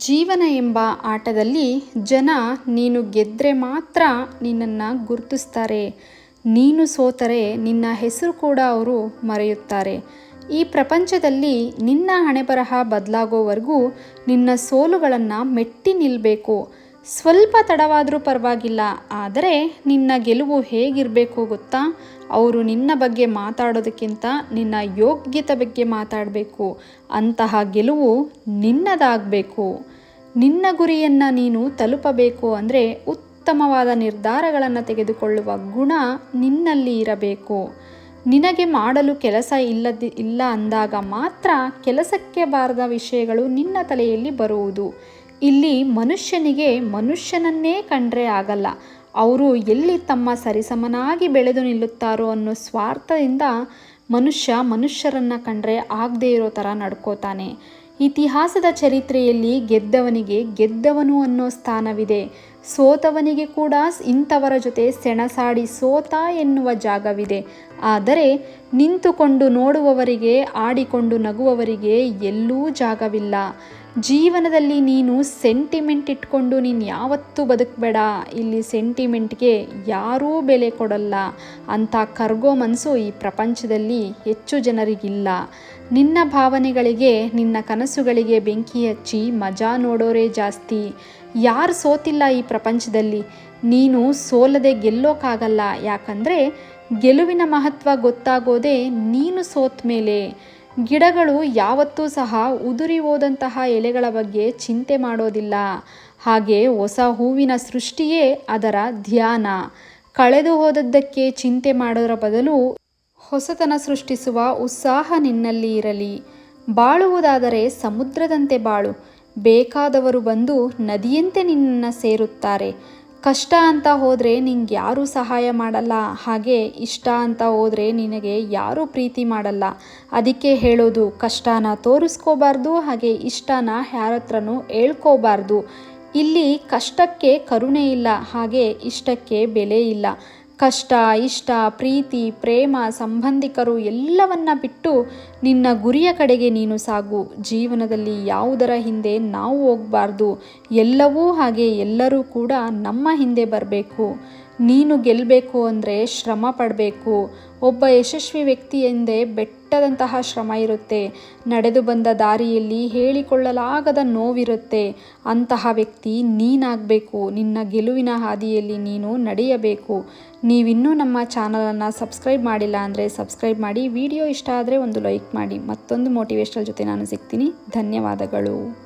ಜೀವನ ಎಂಬ ಆಟದಲ್ಲಿ ಜನ, ನೀನು ಗೆದ್ದರೆ ಮಾತ್ರ ನಿನ್ನನ್ನು ಗುರುತಿಸ್ತಾರೆ. ನೀನು ಸೋತರೆ ನಿನ್ನ ಹೆಸರು ಕೂಡ ಅವರು ಮರೆಯುತ್ತಾರೆ. ಈ ಪ್ರಪಂಚದಲ್ಲಿ ನಿನ್ನ ಹಣೆಬರಹ ಬದಲಾಗೋವರೆಗೂ ನಿನ್ನ ಸೋಲುಗಳನ್ನು ಮೆಟ್ಟಿ ನಿಲ್ಲಬೇಕು ಸ್ವಲ್ಪ ತಡವಾದರೂ ಪರವಾಗಿಲ್ಲ, ಆದರೆ ನಿನ್ನ ಗೆಲುವು ಹೇಗಿರಬೇಕು ಗೊತ್ತಾ? ಅವರು ನಿನ್ನ ಬಗ್ಗೆ ಮಾತಾಡೋದಕ್ಕಿಂತ ನಿನ್ನ ಯೋಗ್ಯತೆ ಬಗ್ಗೆ ಮಾತಾಡಬೇಕು. ಅಂತಹ ಗೆಲುವು ನಿನ್ನದಾಗಬೇಕು. ನಿನ್ನ ಗುರಿಯನ್ನು ನೀನು ತಲುಪಬೇಕು ಅಂದರೆ ಉತ್ತಮವಾದ ನಿರ್ಧಾರಗಳನ್ನು ತೆಗೆದುಕೊಳ್ಳುವ ಗುಣ ನಿನ್ನಲ್ಲಿ ಇರಬೇಕು. ನಿನಗೆ ಮಾಡಲು ಕೆಲಸ ಇಲ್ಲದ, ಇಲ್ಲ ಅಂದಾಗ ಮಾತ್ರ ಕೆಲಸಕ್ಕೆ ಬಾರದ ವಿಷಯಗಳು ನಿನ್ನ ತಲೆಯಲ್ಲಿ ಬರುವುದು. ಇಲ್ಲಿ ಮನುಷ್ಯನಿಗೆ ಮನುಷ್ಯನನ್ನೇ ಕಂಡ್ರೆ ಆಗಲ್ಲ. ಅವರು ಎಲ್ಲಿ ತಮ್ಮ ಸರಿಸಮನಾಗಿ ಬೆಳೆದು ನಿಲ್ಲುತ್ತಾರೋ ಅನ್ನೋ ಸ್ವಾರ್ಥದಿಂದ ಮನುಷ್ಯ ಮನುಷ್ಯರನ್ನು ಕಂಡ್ರೆ ಆಗದೇ ಇರೋ ಥರ ನಡ್ಕೋತಾನೆ. ಇತಿಹಾಸದ ಚರಿತ್ರೆಯಲ್ಲಿ ಗೆದ್ದವನಿಗೆ ಗೆದ್ದವನು ಅನ್ನೋ ಸ್ಥಾನವಿದೆ. ಸೋತವನಿಗೆ ಕೂಡ ಇಂಥವರ ಜೊತೆ ಸೆಣಸಾಡಿ ಸೋತ ಎನ್ನುವ ಜಾಗವಿದೆ. ಆದರೆ ನಿಂತುಕೊಂಡು ನೋಡುವವರಿಗೆ, ಆಡಿಕೊಂಡು ನಗುವವರಿಗೆ ಎಲ್ಲೂ ಜಾಗವಿಲ್ಲ. ಜೀವನದಲ್ಲಿ ನೀನು ಸೆಂಟಿಮೆಂಟ್ ಇಟ್ಕೊಂಡು ನೀನು ಯಾವತ್ತೂ ಬದುಕಬೇಡ. ಇಲ್ಲಿ ಸೆಂಟಿಮೆಂಟ್ಗೆ ಯಾರೂ ಬೆಲೆ ಕೊಡಲ್ಲ. ಅಂಥ ಕರ್ಗೋ ಮನಸ್ಸು ಈ ಪ್ರಪಂಚದಲ್ಲಿ ಹೆಚ್ಚು ಜನರಿಗಿಲ್ಲ. ನಿನ್ನ ಭಾವನೆಗಳಿಗೆ, ನಿನ್ನ ಕನಸುಗಳಿಗೆ ಬೆಂಕಿ ಹಚ್ಚಿ ಮಜಾ ನೋಡೋರೇ ಜಾಸ್ತಿ. ಯಾರು ಸೋತಿಲ್ಲ ಈ ಪ್ರಪಂಚದಲ್ಲಿ? ನೀನು ಸೋಲದೆ ಗೆಲ್ಲೋಕ್ಕಾಗಲ್ಲ ಯಾಕಂದರೆ ಗೆಲುವಿನ ಮಹತ್ವ ಗೊತ್ತಾಗೋದೇ ನೀನು ಸೋತ ಮೇಲೆ. ಗಿಡಗಳು ಯಾವತ್ತೂ ಸಹ ಉದುರಿ ಹೋದಂತಹ ಎಲೆಗಳ ಬಗ್ಗೆ ಚಿಂತೆ ಮಾಡೋದಿಲ್ಲ. ಹಾಗೆ ಹೊಸ ಹೂವಿನ ಸೃಷ್ಟಿಯೇ ಅದರ ಧ್ಯಾನ. ಕಳೆದು ಹೋದದ್ದಕ್ಕೆ ಚಿಂತೆ ಮಾಡೋದರ ಬದಲು ಹೊಸತನ ಸೃಷ್ಟಿಸುವ ಉತ್ಸಾಹ ನಿನ್ನಲ್ಲಿ ಇರಲಿ. ಬಾಳುವುದಾದರೆ ಸಮುದ್ರದಂತೆ ಬಾಳು. ಬೇಕಾದವರು ಬಂದು ನದಿಯಂತೆ ನಿನ್ನನ್ನು ಸೇರುತ್ತಾರೆ. ಕಷ್ಟ ಅಂತ ಹೋದರೆ ನಿಂಗೆ ಯಾರೂ ಸಹಾಯ ಮಾಡಲ್ಲ. ಹಾಗೆ ಇಷ್ಟ ಅಂತ ಹೋದರೆ ನಿನಗೆ ಯಾರೂ ಪ್ರೀತಿ ಮಾಡಲ್ಲ. ಅದಕ್ಕೆ ಹೇಳೋದು, ಕಷ್ಟನ ತೋರಿಸ್ಕೋಬಾರ್ದು, ಹಾಗೆ ಇಷ್ಟನ ಯಾರ ಹತ್ರನೂ ಹೇಳ್ಕೋಬಾರ್ದು. ಇಲ್ಲಿ ಕಷ್ಟಕ್ಕೆ ಕರುಣೆ ಇಲ್ಲ, ಹಾಗೆ ಇಷ್ಟಕ್ಕೆ ಬೆಲೆ ಇಲ್ಲ. ಕಷ್ಟ, ಇಷ್ಟ, ಪ್ರೀತಿ, ಪ್ರೇಮ ಸಂಬಂಧಿಕರು ಎಲ್ಲವನ್ನ ಬಿಟ್ಟು ನಿನ್ನ ಗುರಿಯ ಕಡೆಗೆ ನೀನು ಸಾಗು. ಜೀವನದಲ್ಲಿ ಯಾವುದರ ಹಿಂದೆ ನಾವು ಹೋಗಬಾರ್ದು. ಎಲ್ಲವೂ ಹಾಗೆ ಎಲ್ಲರೂ ಕೂಡ ನಮ್ಮ ಹಿಂದೆ ಬರಬೇಕು. ನೀನು ಗೆಲ್ಲಬೇಕು ಅಂದರೆ ಶ್ರಮ ಪಡಬೇಕು. ಒಬ್ಬ ಯಶಸ್ವಿ ವ್ಯಕ್ತಿ ಎಂದೇ ಬೆಟ್ಟದಂತಹ ಶ್ರಮ ಇರುತ್ತೆ. ನಡೆದು ಬಂದ ದಾರಿಯಲ್ಲಿ ಹೇಳಿಕೊಳ್ಳಲಾಗದ ನೋವಿರುತ್ತೆ. ಅಂತಹ ವ್ಯಕ್ತಿ ನೀನಾಗಬೇಕು. ನಿನ್ನ ಗೆಲುವಿನ ಹಾದಿಯಲ್ಲಿ ನೀನು ನಡೆಯಬೇಕು. ನೀವಿನ್ನೂ ನಮ್ಮ ಚಾನಲನ್ನು ಸಬ್ಸ್ಕ್ರೈಬ್ ಮಾಡಿಲ್ಲ ಅಂದರೆ ಸಬ್ಸ್ಕ್ರೈಬ್ ಮಾಡಿ. ವಿಡಿಯೋ ಇಷ್ಟ ಆದರೆ ಒಂದು ಲೈಕ್ ಮಾಡಿ. ಮತ್ತೊಂದು ಮೋಟಿವೇಶ್ನಲ್ ಜೊತೆ ನಾನು ಸಿಗ್ತೀನಿ. ಧನ್ಯವಾದಗಳು.